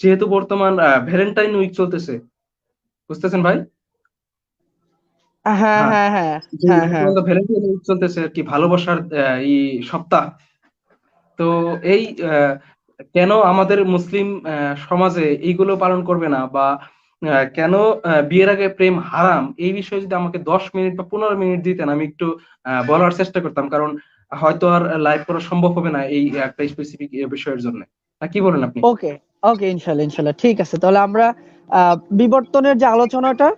যেহেতু বর্তমান Valentine week চলতেছে। বুঝতেছেন ভাই? হ্যাঁ হ্যাঁ হ্যাঁ। হ্যাঁ ভ্যালেন্টাইন উইক চলতেছে আর কি ভালোবাসার এই সপ্তাহ। তো এই কেন আমাদের মুসলিম সমাজে এইগুলো পালন করবে না বা কেন বিয়ের আগে প্রেম হারাম? এই বিষয়ে যদি আমাকে দশ মিনিট বা পনেরো মিনিট দিতেন আমি একটু বলার চেষ্টা করতাম। কারণ হয়তো আর লাইভ করা সম্ভব হবে না এই একটা স্পেসিফিক বিষয়ের জন্য। না কি বলেন আপনি? ওকে ওকে ইনশাল্লাহ ইনশাল্লাহ। ঠিক আছে, তাহলে আমরা বিবর্তনের যে আলোচনাটা,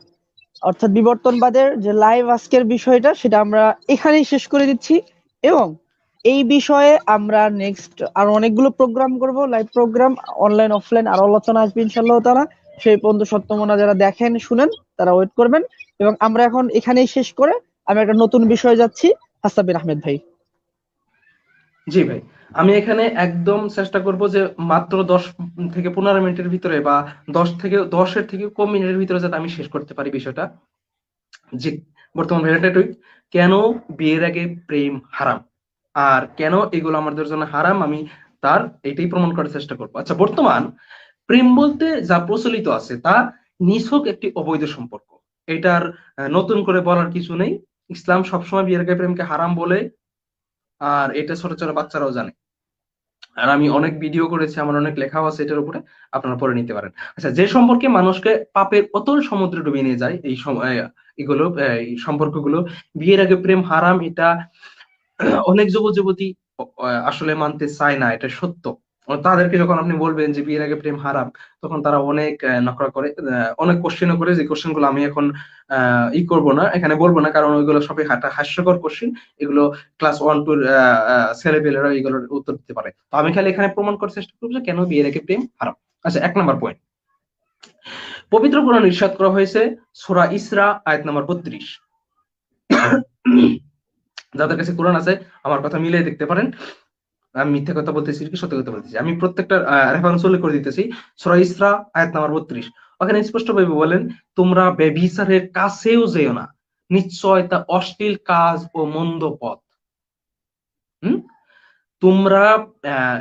অর্থাৎ বিবর্তনবাদের যে লাইভ আজকের বিষয়টা, সেটা আমরা এখানেই শেষ করে দিচ্ছি। এবং এই বিষয়ে আমরা নেক্সট আর অনেকগুলো প্রোগ্রাম করব লাইভ প্রোগ্রাম অনলাইন অফলাইন আর আলোচনা আসবে ইনশাল্লাহ তারা সেই পর্যন্ত সত্যমনা যারা দেখেন, শুনেন, তারা ওয়েট করবেন। এবং আমরা এখন এখানেই শেষ করে, আমি একটা নতুন বিষয়ে যাচ্ছি হাসাবিন আহমেদ ভাই। জি ভাই। আমি এখানে একদম চেষ্টা করব যে মাত্র দশ থেকে পনেরো মিনিটের ভিতরে বা দশ থেকে, দশের থেকে কম মিনিটের ভিতরে যাতে আমি শেষ করতে পারি বিষয়টা। যে বর্তমান উইক কেন বিয়ের আগে প্রেম হারাম? আর কেন এগুলো আমাদের জন্য হারাম? আমি তার এটাই প্রমাণ করার চেষ্টা করব। আচ্ছা বর্তমান প্রেম বলতে যা প্রচলিত আছে, তা নিছক একটি অবৈধ সম্পর্ক। এটার নতুন করে বলার কিছু নেই। ইসলাম সবসময় বিয়ের আগে প্রেমকে হারাম বলে, আর এটা ছোট ছোট বাচ্চারাও জানে। আর আমি অনেক ভিডিও করেছি, আমার অনেক লেখাও আছে এটার উপরে, আপনারা পড়ে নিতে পারেন। আচ্ছা যে সম্পর্কে মানুষকে পাপের অতল সমুদ্রে ডুবিয়ে নিয়ে যায়, এই এগুলো এই সম্পর্কগুলো, বিয়ের আগে প্রেম হারাম, এটা অনেক যুব যুবতী আসলে মানতে চায় না, এটা সত্য। তাদেরকে যখন আপনি বলবেন যে বিয়ের আগে প্রেম হারাম, তখন তারা অনেক নকরা করে অনেক কোশ্চেনও করে যে কোশ্চেনগুলো আমি এখন ই করব না, এখানে বলব না, কারণ ওইগুলো সবই হাটা- হাস্যকর কোশ্চেন এগুলো ক্লাস ওয়ান টুর ছেলেপেলেরা এগুলোর উত্তর দিতে পারে। তো আমি খালি এখানে প্রমাণ করার চেষ্টা করব যে কেন বিয়ের আগে প্রেম হারাম। আচ্ছা এক নাম্বার পয়েন্ট পবিত্র কোরআন ইরশাদ করা হয়েছে সোরা ইসরা, আয়াত নাম্বার বত্রিশ। যাদের কাছে কোরআন আছে, আমার কথা মিলিয়ে দেখতে পারেন। আমি মিথ্যা কথা বলতেছি কি সত্য কথা বলতেছি? আমি প্রত্যেকটা রেফারেন্স উল্লেখ করে দিতেছি। সূরা ইসরা, আয়াত নাম্বার বত্রিশ। ওখানে স্পষ্টভাবে বলেন, তোমরা ব্যভিচারের কাছেও যেও না। নিশ্চয় তা অশ্লীল কাজ ও মন্দ পথ। হুম? তোমরা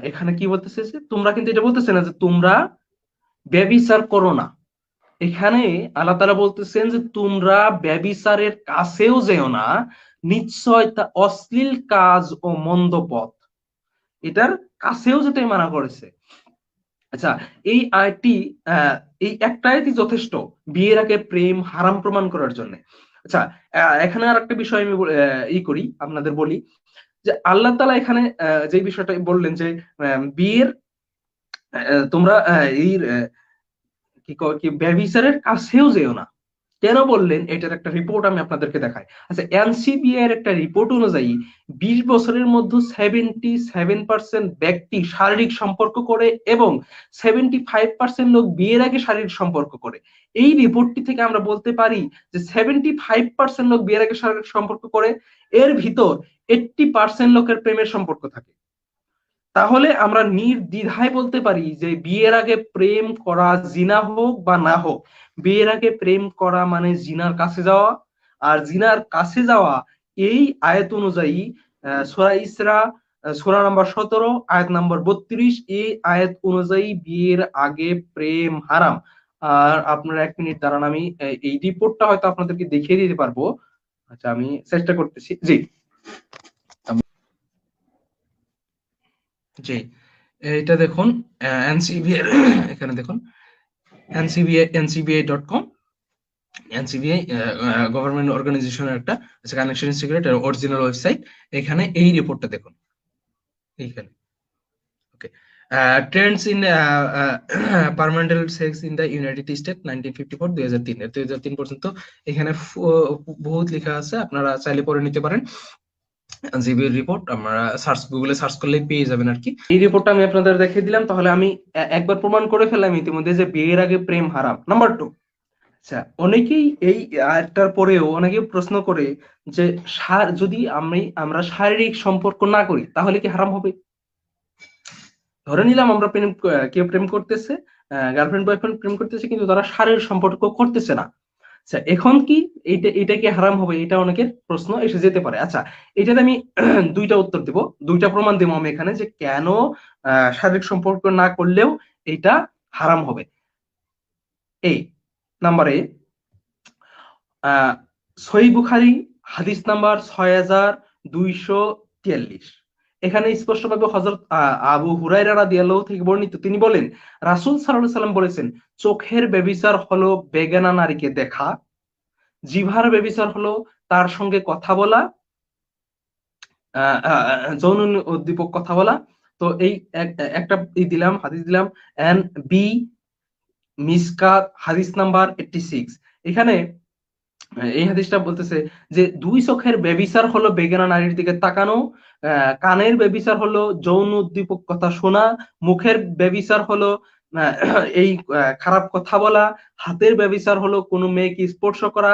এখানে কি বলতেছে তোমরা কিন্তু এটা বলতেছে না যে তোমরা ব্যভিচার করো না। এখানে আল্লাহ তাআলা বলতেছেন যে, তোমরা ব্যভিচারের কাছেও যেও না। নিশ্চয় তা অশ্লীল কাজ ও মন্দ পথ। এটার কাছেও যেতে মানা করেছে। আচ্ছা এই আয়টি এই একটা আয়টি যথেষ্ট বিয়ের আগে প্রেম হারাম প্রমাণ করার জন্য। আচ্ছা এখানে আর একটা বিষয় আমি ই করি, আপনাদের বলি যে আল্লাহ তালা এখানে যে বিষয়টা বললেন যে বিয়ের তোমরা এই কি ব্যভিচারের কাছেও যেও না। কেন বললেন? এটার একটা রিপোর্ট আমি আপনাদেরকে দেখাই। আচ্ছা এনসিবিআই এর একটা রিপোর্ট অনুযায়ী বিশ বছরের মধ্যে সেভেন্টি সেভেন পার্সেন্ট ব্যক্তি শারীরিক সম্পর্ক করে এবং সেভেন্টি ফাইভ পার্সেন্ট লোক বিয়ের আগে শারীরিক সম্পর্ক করে। এই রিপোর্টটি থেকে আমরা বলতে পারি যে সেভেন্টি ফাইভ পার্সেন্ট লোক বিয়ের আগে শারীরিক সম্পর্ক করে। এর ভিতর এইটটি পার্সেন্ট লোকের প্রেমের সম্পর্ক থাকে। তাহলে আমরা নির্দ্বিধায় বলতে পারি যে বিয়ের আগে প্রেম করা জিনা হোক বা না হোক, বিয়ের আগে প্রেম করা মানে জিনার কাছে যাওয়া, আর জিনার কাছে যাওয়া এই আয়াত অনুযায়ী সূরা ইসরা সূরা নাম্বার সতেরো, আয়াত নাম্বার বত্রিশ, এই আয়াত অনুযায়ী বিয়ের আগে প্রেম হারাম। আর আপনারা এক মিনিট দাঁড়ান, আমি এই রিপোর্টটা হয়তো আপনাদেরকে দেখিয়ে দিতে পারব। আচ্ছা আমি চেষ্টা করতেছি। জি। জি এটা দেখুন এনসিবিআই এখানে দেখুন NCBI NCBI dot com NCBI government অর্গানাইজেশনের একটা কানেকশন সিক্রেট অরিজিনাল ওয়েবসাইট এখানে এই রিপোর্টটা দেখুন, এইখানে okay trends in premarital sex in the United State nineteen fifty four দুই হাজার তিন দুই হাজার তিন পর্যন্ত এখানে বহুত লেখা আছে, আপনারা চাইলে পড়ে নিতে পারেন জিবির রিপোর্ট আমরা সার্চ গুগলে সার্চ করলেই পেয়ে যাবেন আর কি। এই রিপোর্টটা আমি আপনাদের দেখিয়ে দিলাম, তাহলে আমি একবার প্রমাণ করে ফেললাম ইতিমধ্যে যে বিয়ের আগে প্রেম হারাম। নাম্বার টু আচ্ছা অনেকেই এই একটার পরেও অনেকে প্রশ্ন করে যে শা- যদি আমি, আমরা শারীরিক সম্পর্ক না করি, তাহলে কি হারাম হবে? ধরে নিলাম আমরা প্রেম কেউ প্রেম করতেছে গার্লফ্রেন্ড বয়ফ্রেন্ড প্রেম করতেছে, কিন্তু তারা শারীরিক সম্পর্ক করতেছে না। আচ্ছা এখন কি এটা এটা কি হারাম হবে? এটা অনেকের প্রশ্ন এসে যেতে পারে। আচ্ছা এটাতে আমি দুইটা উত্তর দেব। দুইটা প্রমাণ দেবো আমি এখানে যে কেন শারীরিক সম্পর্ক না করলেও এটা হারাম হবে। এই নাম্বারে আহ সহি বুখারি, হাদিস নাম্বার ছয় হাজার দুইশো তিয়াল্লিশ। এখানে স্পষ্টভাবে হজরত আবু হুরাই হুরাইরা রাদিয়াল্লাহু থেকে বর্ণিত, তিনি বলেন, রাসুল সাল্লাল্লাহু সাল্লাম বলেছেন, চোখের বেবিচার হলো বেগানা নারীকে দেখা, জিভার বেবিচার হলো তার সঙ্গে কথা বলা যৌন উদ্দীপক কথা বলা। তো এই এক- একটা ই দিলাম, হাদিস দিলাম, এন বি মিসকাত, হাদিস নাম্বার এইটটি সিক্স এখানে এই হাদিসটা বলতেছে যে দুই চোখের বেবিচার হলো বেগেনা নারীর দিকে তাকানো কানের বেবিচার হলো যৌন উদ্দীপক কথা শোনা, মুখের বেবিচার হলো এই খারাপ কথা বলা, হাতের বেবিচার হলো কোনো মেয়েকে স্পর্শ করা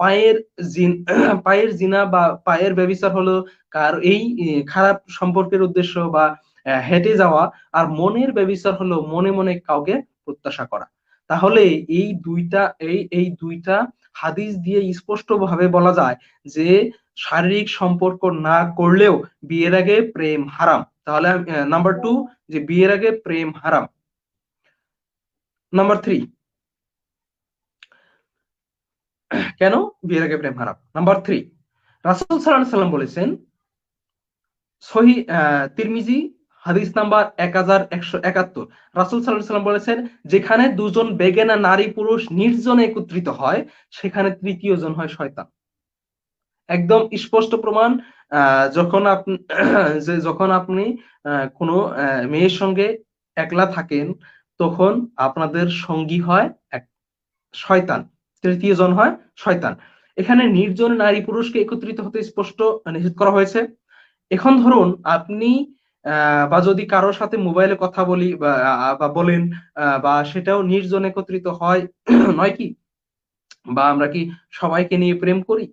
পায়ের পায়ের জিনা বা পায়ের বেবিচার হলো কার, এই খারাপ সম্পর্কের উদ্দেশ্য বা হেঁটে যাওয়া, আর মনের বেবিচার হলো মনে মনে কাউকে প্রত্যাশা করা। তাহলে এই দুইটা, এই এই দুইটা হাদিস দিয়ে স্পষ্ট ভাবে বলা যায় যে শারীরিক সম্পর্ক না করলেও বিয়ের আগে প্রেম হারাম। তাহলে নাম্বার টু যে বিয়ের আগে প্রেম হারাম। নাম্বার থ্রি কেন বিয়ের আগে প্রেম হারাম? নাম্বার থ্রি রাসুল সাল্লাম বলেছেন, সহি তিরমিজি হাদিস নাম্বার এক হাজার একশো একাত্তর। রাসুল সাল্লাহ সাল্লাম বলেছেন, যেখানে দুজন বেগেনা নারী পুরুষ নির্জনে একত্রিত হয়, সেখানে তৃতীয় জন হয় শয়তান। একদম স্পষ্ট প্রমাণ যখন আপনি যখন আপনি কোনো মেয়ের সঙ্গে একলা থাকেন, তখন আপনাদের সঙ্গী হয় এক, শয়তান। তৃতীয় জন হয় শয়তান। এখানে নির্জন নারী পুরুষকে একত্রিত হতে স্পষ্ট নিষেধ করা হয়েছে। এখন ধরুন, আপনি বা যদি কারোর সাথে মোবাইলে কথা বলি বা বলেন বা সেটাও নির্জন একত্রিত হয়, নয় কি? বা আমরা কি সবাইকে নিয়ে প্রেম করি?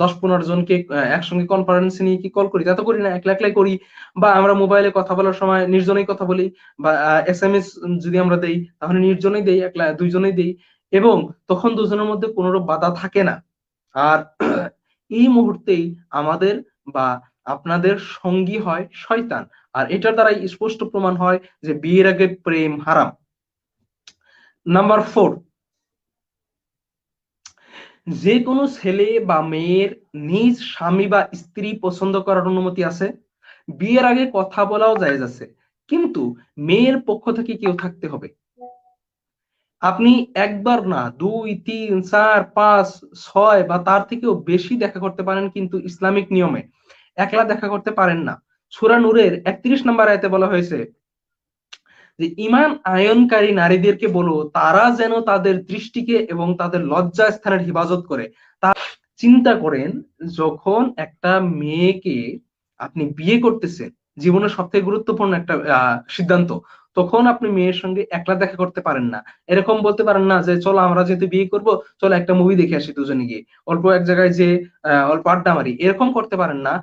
দশ পনেরো জনকে একসঙ্গে কনফারেন্সে নিয়ে কি কল করি? তা তো করি না, একলা একলাই করি। বা আমরা মোবাইলে কথা বলার সময় নির্জনেই কথা বলি, বা এস এম এস যদি আমরা দেই, তাহলে নির্জনেই দেই, একলা দুইজনেই দেই। এবং তখন দুজনের মধ্যে কোনো বাধা থাকে না। আর এই মুহূর্তেই আমাদের বা আপনাদের সঙ্গী হয় শয়তান। আর এটার দ্বারাই স্পষ্ট প্রমাণ হয় যে বিয়ের আগে প্রেম হারাম। নাম্বার ফোর যে কোনো ছেলে বা মেয়ের নিজ স্বামী বা স্ত্রী পছন্দ করার অনুমতি আছে, বিয়ের আগে কথা বলাও জায়েজ আছে, কিন্তু মেয়ের পক্ষ থেকে কেউ থাকতে হবে। আপনি একবার না দুই, তিন, চার, পাঁচ, ছয় বা তার থেকেও বেশি দেখা করতে পারেন কিন্তু ইসলামিক নিয়মে। একলা দেখা করতে পারেন না। সুরা নূরের একত্রিশ নম্বর আয়তে বলা হয়েছে যে ইমান আয়নকারী নারীদেরকে বলো তারা যেন তাদের দৃষ্টিকে এবং তাদের লজ্জা স্থানের হেফাজত করে। তা চিন্তা করেন যখন একটা মেয়েকে আপনি বিয়ে করতেছেন জীবনের সবথেকে গুরুত্বপূর্ণ একটা আহ, সিদ্ধান্ত তখন আপনি মেয়ের সঙ্গে একলা দেখা করতে পারেন না। এরকম বলতে পারেন না যে, চলো আমরা যেহেতু বিয়ে করব, চলো একটা মুভি দেখে আসি দুজনে গিয়ে। অল্প এক জায়গায় যে অল্প আড্ডা মারি, এরকম করতে পারেন না।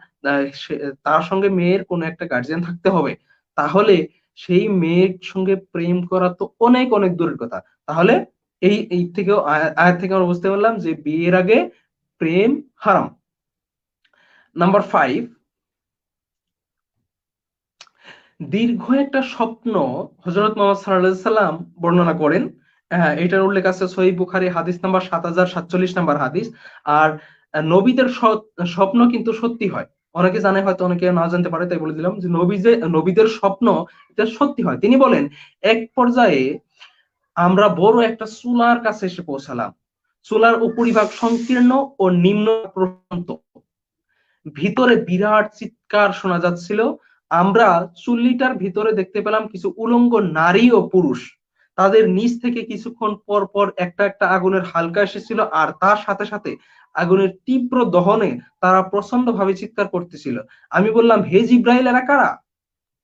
তার সঙ্গে মেয়ের কোনো একটা গার্জিয়ান থাকতে হবে। তাহলে সেই মেয়ের সঙ্গে প্রেম করা তো অনেক অনেক দূরের কথা। তাহলে এই এই থেকেও আয়া- আয়াত থেকে আমরা বুঝতে পারলাম যে, বিয়ের আগে প্রেম হারাম। নাম্বার ফাইভ দীর্ঘ একটা স্বপ্ন হজরত মোহাম্মদ সাল্লাল্লাহু সাল্লাম বর্ণনা করেন। এটার উল্লেখ আছে সহিহ বুখারী হাদিস নাম্বার সাত হাজার সাতচল্লিশ নাম্বার হাদিস। আর নবীদের স্বপ্ন কিন্তু সত্যি হয়। অনেকে জানে, হয়তো অনেকে না জানতে পারে, তাই বলে দিলাম যে নবী যে, নবীদের স্বপ্ন, এটা সত্যি হয়। তিনি বলেন, এক পর্যায়ে আমরা বড় একটা চুলার কাছে এসে পৌঁছালাম। চুলার উপরিভাগ সংকীর্ণ ও নিম্ন প্রশান্ত। ভিতরে বিরাট চিৎকার শোনা যাচ্ছিল। আমরা চুল্লিটার ভিতরে দেখতে পেলাম কিছু উলঙ্গ নারী ও পুরুষ। তাদের নিচ থেকে কিছুক্ষণ পর পর একটা একটা আগুনের হালকা এসেছিল আর তার সাথে সাথে আগুনের তীব্র দহনে তারা প্রচণ্ড ভাবে চিৎকার করতেছিল। আমি বললাম, হে জিব্রাইল, এরা কারা?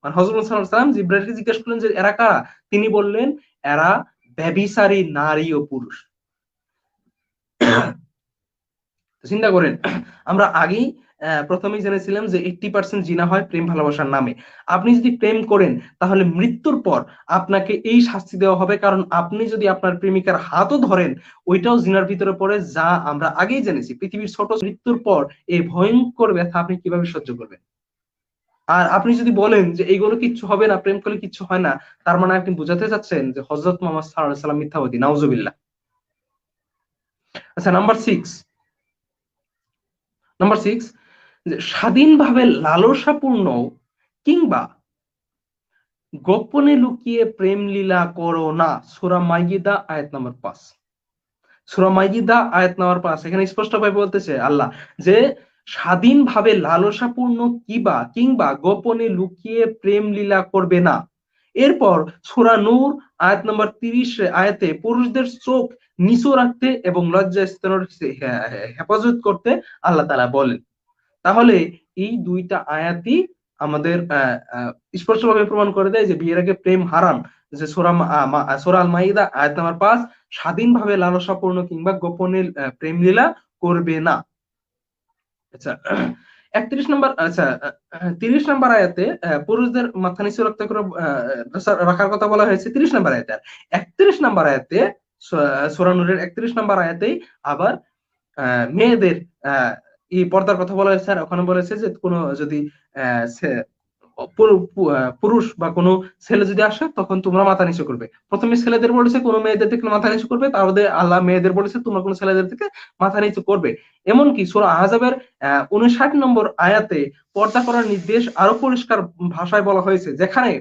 মানে হজরত জিব্রাইলকে জিজ্ঞেস করলেন যে, এরা কারা? তিনি বললেন, এরা ব্যভিচারী নারী ও পুরুষ। চিন্তা করেন, আমরা আগেই প্রথমেই জেনেছিলাম যে এইটটি পার্সেন্ট জিনা হয় প্রেম ভালোবাসার নামে। আপনি যদি প্রেম করেন, তাহলে মৃত্যুর পর আপনাকে এই শাস্তি দেওয়া হবে, কারণ আপনি যদি আপনার প্রেমিকার হাতও ধরেন, ওইটাও জিনার ভিতরে পড়ে, যা আমরা আগেই জেনেছি। পৃথিবীর ছোট মৃত্যুর পর এই ভয়ঙ্কর ব্যথা আপনি কীভাবে সহ্য করবেন? আর আপনি যদি বলেন যে এইগুলো কিচ্ছু হবে না, প্রেম করলে কিচ্ছু হয় না, তার মানে আপনি বোঝাতে চাচ্ছেন যে হজরত মোহাম্মদ সাল্লাহ সাল্লাম মিথ্যাবাদী নাউজুবিল্লাহ। আচ্ছা নাম্বার সিক্স নাম্বার সিক্স স্বাধীনভাবে লালসাপূর্ণ কিংবা গোপনে লুকিয়ে প্রেম লীলা করো না। সুরা মাইয়িদা আয়াত নাম্বার পাঁচ। সুরা মাইয়িদা আয়াত নাম্বার পাঁচ, এখানে স্পষ্টভাবে বলতেছে আল্লাহ যে স্বাধীনভাবে লালসাপূর্ণ কিবা কিংবা গোপনে লুকিয়ে প্রেম লীলা করবে না। এরপর সুরা নূর আয়াত নম্বর তিরিশ আয়াতে পুরুষদের চোখ নিচু রাখতে এবং লজ্জা স্থানের হেফাজত করতে আল্লাহ তালা বলেন। তাহলে এই দুইটা আয়াতই আমাদের স্পষ্টভাবে প্রমাণ করে দেয় যে বিয়ের আগে প্রেম হারাম। যে সোরা সোরা আল মাইদা আয়াত নাম্বার পাঁচ, স্বাধীনভাবে লালসাপূর্ণ কিংবা গোপনে প্রেম লীলা করবে না। আচ্ছা একত্রিশ নম্বর আচ্ছা তিরিশ নম্বর আয়াতে পুরুষদের মাথা নিচু রাখতে করে রাখার কথা বলা হয়েছে। তিরিশ নম্বর আয়াতে আর, একত্রিশ নম্বর আয়াতে সোরানুরের একত্রিশ নম্বর আয়াতেই আবার মেয়েদের এই পর্দার কথা বলা হয়েছে। আর ওখানে বলেছে যে কোনো যদি পুরুষ বা কোনো ছেলে যদি আসে, তখন তোমরা মাথা নিচু করবে। প্রথমে ছেলেদের বলেছে, কোনো মেয়েদের থেকে মাথা নিচু করবে, তারপরে আল্লাহ মেয়েদের বলেছে, তোমরা কোনো ছেলেদের থেকে মাথা নিচু করবে। এমনকি সুরা আহজাবের উনষাট নম্বর আয়াতে পর্দা করার নির্দেশ আরও পরিষ্কার ভাষায় বলা হয়েছে, যেখানে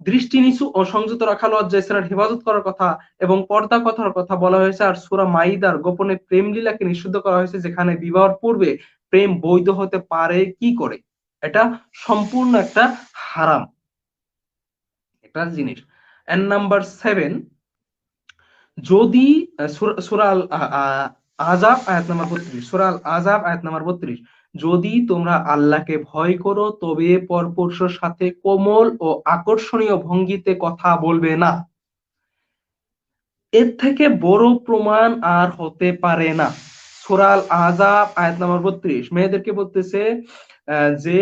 দৃষ্টি নিচু ও সংযত রাখা লজ্জা ইসলামের হেফাজত করার কথা এবং পর্দা কথার কথা বলা হয়েছে। আর সুরা মাইদার গোপনে প্রেম লীলাকে নিষিদ্ধ করা হয়েছে, যেখানে বিবাহর পূর্বে প্রেম বৈধ হতে পারে কি করে? এটা সম্পূর্ণ একটা হারাম। একটা জিনিস। এন্ড নাম্বার সেভেন যদি সুরাল আজাব আয়াত নাম্বার বত্রিশ, সুরাল আজাব আয়াত নাম্বার বত্রিশ যদি তোমরা আল্লাহকে ভয় করো, তবে পরপুরুষের সাথে কোমল ও আকর্ষণীয় ভঙ্গিতে কথা বলবে না। এর থেকে বড় প্রমাণ আর হতে পারে না। সুরাল আজাব আয়াত নাম্বার বত্রিশ। মেয়েদেরকে বলতেছে যে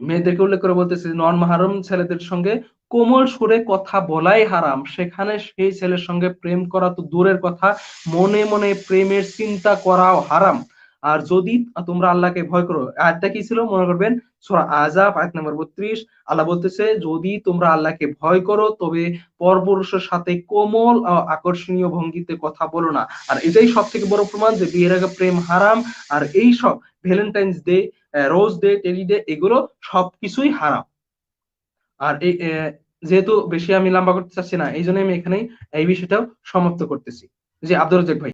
মেয়েদেরকে উল্লেখ করে বলতেছে, নন মাহারম ছেলেদের সঙ্গে কোমল সুরে কথা বলাই হারাম। সেখানে সেই ছেলের সঙ্গে প্রেম করা তো দূরের কথা। মনে মনে প্রেমের চিন্তা করাও হারাম। আর যদি তোমরা আল্লাহকে ভয় করো, আয়াতটা কি ছিল? মনে করবেন, সোরা আজাব আয়াত নম্বর বত্রিশ। আল্লাহ বলতেছে, যদি তোমরা আল্লাহকে ভয় করো, তবে পরপুরুষের সাথে কোমল আকর্ষণীয় ভঙ্গিতে কথা বলো না। আর এটাই সব থেকে বড় প্রমাণ যে বিয়ের আগে প্রেম হারাম, আর এই সব Valentine's day rose day teddy day এগুলো সবকিছুই হারাম। আর এই যেহেতু বেশি আমি লম্বা করতে চাচ্ছি না এই জন্য আমি এখানেই এই বিষয়টাও সমাপ্ত করতেছি। যে আব্দুল রাজাক ভাই।